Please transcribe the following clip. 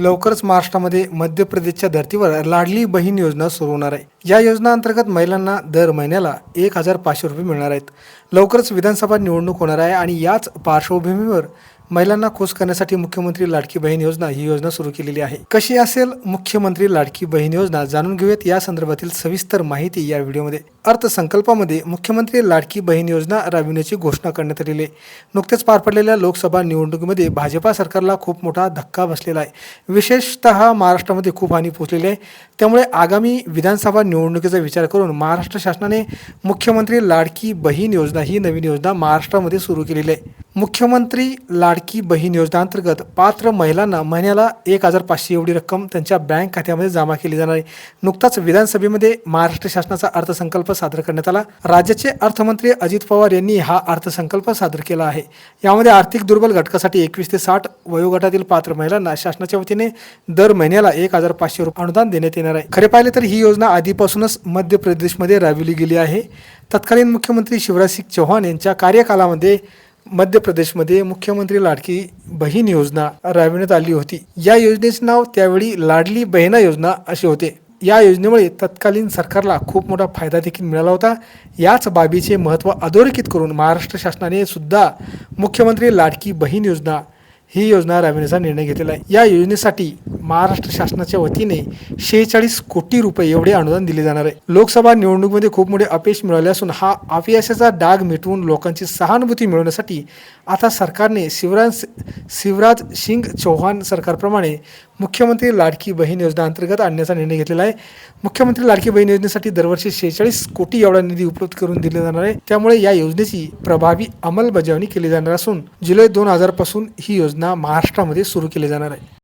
लवकरच महाराष्ट्रामध्ये मध्य प्रदेशच्या धर्तीवर लाडली बहीण योजना सुरू होणार आहे. या योजना अंतर्गत महिलांना दर महिन्याला एक हजार पाचशे रुपये मिळणार आहेत. लवकरच विधानसभा निवडणूक होणार आहे आणि याच पार्श्वभूमीवर महिलांना खुश करण्यासाठी मुख्यमंत्री लाडकी बहीण योजना ही योजना सुरू केलेली आहे. कशी असेल? मुख्यमंत्री लाडकी बहीण योजना जाणून घेऊयात. या संदर्भातील सविस्तर माहिती या व्हिडिओमध्ये. अर्थसंकल्पामध्ये मुख्यमंत्री लाडकी बहीण योजना राबविण्याची घोषणा करण्यात आलेली आहे. नुकतेच पार पडलेल्या लोकसभा निवडणुकीमध्ये भाजपा सरकारला खूप मोठा धक्का बसलेला आहे. विशेषतः महाराष्ट्रामध्ये खूप हानी पोचलेली आहे. त्यामुळे आगामी विधानसभा निवडणुकीचा विचार करून महाराष्ट्र शासनाने मुख्यमंत्री लाडकी बहीण योजना ही नवीन योजना महाराष्ट्रामध्ये सुरू केलेली आहे. मुख्यमंत्री लाडकी बहीण योजनेअंतर्गत पात्र महिलांना महिन्याला एक हजार पाचशे एवढी रक्कम त्यांच्या बँक खात्यामध्ये जमा केली जाणार आहे. नुकताच विधानसभेमध्ये महाराष्ट्र शासनाचा अर्थसंकल्प सादर करण्यात आला. राज्याचे अर्थमंत्री अजित पवार यांनी हा अर्थसंकल्प सादर केला आहे. यामध्ये आर्थिक दुर्बल घटकासाठी एकवीस ते साठ वयोगटातील पात्र महिलांना शासनाच्या वतीने दर महिन्याला एक हजार पाचशे रुपये अनुदान देण्यात येणार आहे. खरे पाहिले तर ही योजना आधीपासूनच मध्य प्रदेशमध्ये राबविली गेली आहे. तत्कालीन मुख्यमंत्री शिवराज सिंग चौहान यांच्या कार्यकालामध्ये मध्य प्रदेशमध्ये मुख्यमंत्री लाडकी बहीण योजना राबविण्यात आली होती. या योजनेचे नाव त्यावेळी लाडली बहिणा योजना असे होते. या योजनेमुळे तत्कालीन सरकारला खूप मोठा फायदा देखील मिळाला होता. याच बाबीचे महत्त्व अधोरेखित करून महाराष्ट्र शासनाने सुद्धा मुख्यमंत्री लाडकी बहीण योजना ही योजना राबविण्याचा निर्णय घेतलेला आहे. या योजनेसाठी महाराष्ट्र शासनाच्या वतीने शेहेचाळीस कोटी रुपये एवढे अनुदान दिले जाणार आहे. लोकसभा निवडणुकीमध्ये खूप मोठे अपयश मिळाले असून हा अपयशाचा डाग मिटवून लोकांची सहानुभूती मिळवण्यासाठी आता सरकारने शिवराज शिवराज सिंग चौहान सरकारप्रमाणे मुख्यमंत्री लाडकी बहीण योजना अंतर्गत आणण्याचा निर्णय घेतलेला आहे. मुख्यमंत्री लाडकी बहीण योजनेसाठी दरवर्षी शेहेचाळीस कोटी एवढा निधी उपलब्ध करून दिला जाणार आहे. त्यामुळे या योजनेची प्रभावी अंमलबजावणी केली जाणार असून जुलै दोन हजारपासून ही योजना महाराष्ट्रामध्ये सुरू केली जाणार आहे.